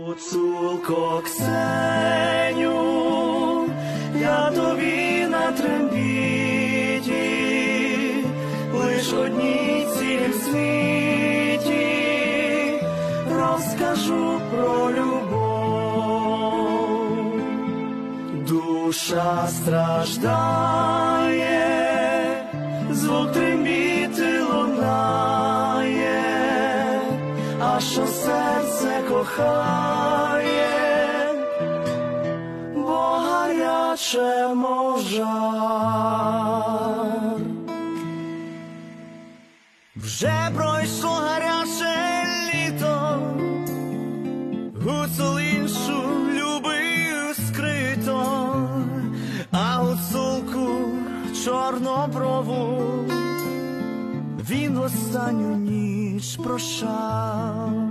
Гуцулко Ксеню, я тобі на трембіті, лиш одній ціль в світі, розкажу про любов. Душа страждає, звук а що серце кохає, бо гаряче мов жар. Вже пройшло гаряче літо, гуцул іншу любив скрито, а гуцулку чорноброву він останню ніч прощав.